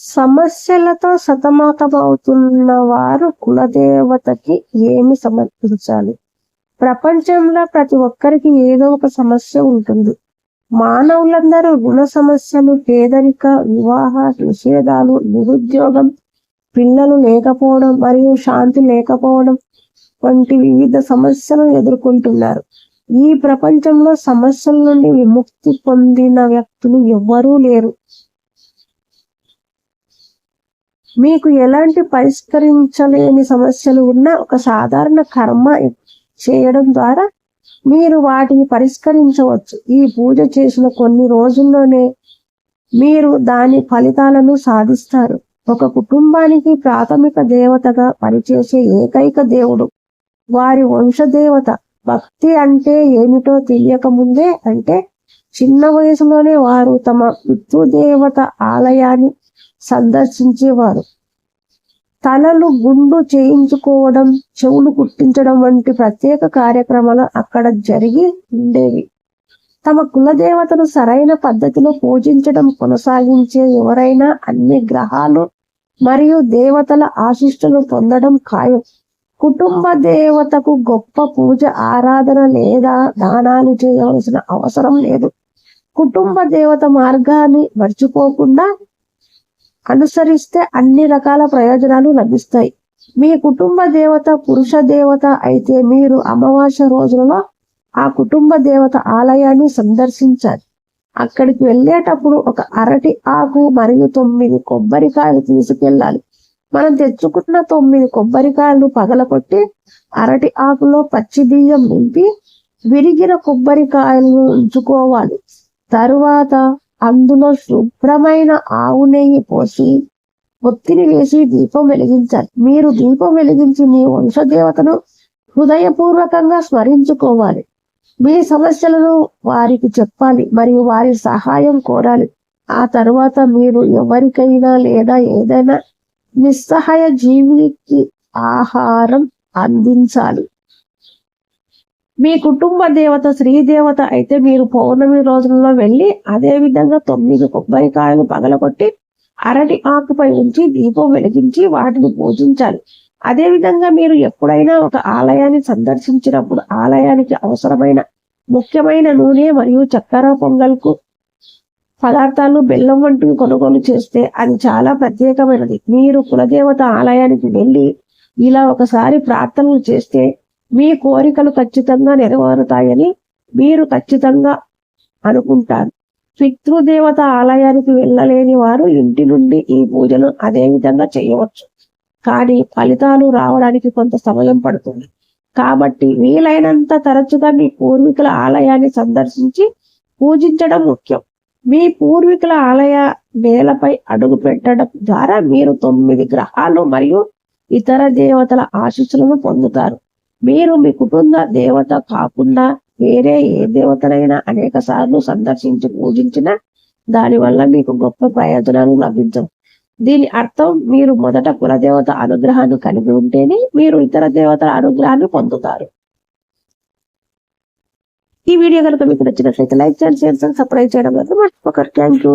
సమస్యలతో సతమతమవుతున్న వారు కులదేవతకి ఏమి సమర్పించాలి? ప్రపంచంలో ప్రతి ఒక్కరికి ఏదో ఒక సమస్య ఉంటుంది. మానవులందరూ రుణ సమస్యలు పేదరిక వివాహ నిషేధాలు నిరుద్యోగం పిల్లలు లేకపోవడం మరియు శాంతి లేకపోవడం వంటి వివిధ సమస్యలను ఎదుర్కొంటున్నారు. ఈ ప్రపంచంలో సమస్యల నుండి విముక్తి పొందిన వ్యక్తులు ఎవ్వరూ లేరు. మీకు ఎలాంటి పరిష్కరించలేని సమస్యలు ఉన్నా ఒక సాధారణ కర్మ చేయడం ద్వారా మీరు వాటిని పరిష్కరించవచ్చు. ఈ పూజ చేసిన కొన్ని రోజుల్లోనే మీరు దాని ఫలితాలను సాధిస్తారు. ఒక కుటుంబానికి ప్రాథమిక దేవతగా పనిచేసే ఏకైక దేవుడు వారి వంశదేవత భక్తి అంటే ఏమిటో తెలియక ముందే అంటే చిన్న వయసులోనే వారు తమ పితృదేవత ఆలయాన్ని సందర్శించేవారు. తలలు గుండు చేయించుకోవడం చెవులు కుట్టించడం వంటి ప్రత్యేక కార్యక్రమాలు అక్కడ జరిగి ఉండేవి. తమ కులదేవతను సరైన పద్ధతిలో పూజించడం కొనసాగించే ఎవరైనా అన్ని గ్రహాలు మరియు దేవతల ఆశిష్టులు పొందడం ఖాయం. కుటుంబ దేవతకు గొప్ప పూజ ఆరాధన లేదా దానాలు చేయవలసిన అవసరం లేదు. కుటుంబ దేవత మార్గాన్ని మర్చిపోకుండా అనుసరిస్తే అన్ని రకాల ప్రయోజనాలు లభిస్తాయి. మీ కుటుంబ దేవత పురుష దేవత అయితే మీరు అమావాస్య రోజులలో ఆ కుటుంబ దేవత ఆలయాన్ని సందర్శించాలి. అక్కడికి వెళ్ళేటప్పుడు ఒక అరటి ఆకు మరియు తొమ్మిది కొబ్బరికాయలు తీసుకెళ్ళాలి. మనం తెచ్చుకున్న తొమ్మిది కొబ్బరికాయలు పగలకొట్టి అరటి ఆకులో పచ్చి బియ్యం నింపి విరిగిన కొబ్బరికాయలను ఉంచుకోవాలి. తరువాత అందులో శుభ్రమైన ఆవు నెయ్యి పోసి ఒత్తిడి వేసి దీపం వెలిగించాలి. మీరు దీపం వెలిగించి మీ వంశదేవతను హృదయపూర్వకంగా స్మరించుకోవాలి. మీ సమస్యలను వారికి చెప్పాలి మరియు వారి సహాయం కోరాలి. ఆ తర్వాత మీరు ఎవరికైనా లేదా ఏదైనా నిస్సహాయ జీవికి ఆహారం అందించాలి. మీ కుటుంబ దేవత శ్రీదేవత అయితే మీరు పౌర్ణమి రోజులలో వెళ్ళి అదే విధంగా తొమ్మిది కొబ్బరికాయలు పగలగొట్టి అరటి ఆకుపై ఉంచి దీపం వెలిగించి వాటిని పూజించాలి. అదే విధంగా మీరు ఎప్పుడైనా ఒక ఆలయాన్ని సందర్శించినప్పుడు ఆలయానికి అవసరమైన ముఖ్యమైన నూనె మరియు చక్కెర పొంగల్కు పదార్థాలు బెల్లం వంటివి కొనుగోలు చేస్తే అది చాలా ప్రత్యేకమైనది. మీరు కులదేవత ఆలయానికి వెళ్ళి ఇలా ఒకసారి ప్రార్థనలు చేస్తే మీ కోరికలు ఖచ్చితంగా నెరవేరుతాయని మీరు ఖచ్చితంగా అనుకుంటారు. పితృదేవత ఆలయానికి వెళ్ళలేని వారు ఇంటి నుండి ఈ పూజను అదే విధంగా చేయవచ్చు. కానీ ఫలితాలు రావడానికి కొంత సమయం పడుతుంది. కాబట్టి వీలైనంత తరచుగా మీ పూర్వీకుల ఆలయాన్ని సందర్శించి పూజించడం ముఖ్యం. మీ పూర్వీకుల ఆలయ నేలపై అడుగు పెట్టడం ద్వారా మీరు తొమ్మిది గ్రహాలు మరియు ఇతర దేవతల ఆశీస్సులను పొందుతారు. మీరు మీ కుటుంబ దేవత కాకుండా వేరే ఏ దేవతనైనా అనేక సార్లు సందర్శించి పూజించిన దానివల్ల మీకు గొప్ప ప్రయోజనాలు లభించవు. దీని అర్థం మీరు మొదట కులదేవత అనుగ్రహాన్ని కలిగి ఉంటేనే మీరు ఇతర దేవతల అనుగ్రహాన్ని పొందుతారు. ఈ వీడియో కనుక మీకు నచ్చినట్లయితే లైక్ చేయండి షేర్ చేయండి సబ్స్క్రైబ్ చేయడం మాత్రం మర్చిపోకరు థ్యాంక్ యూ.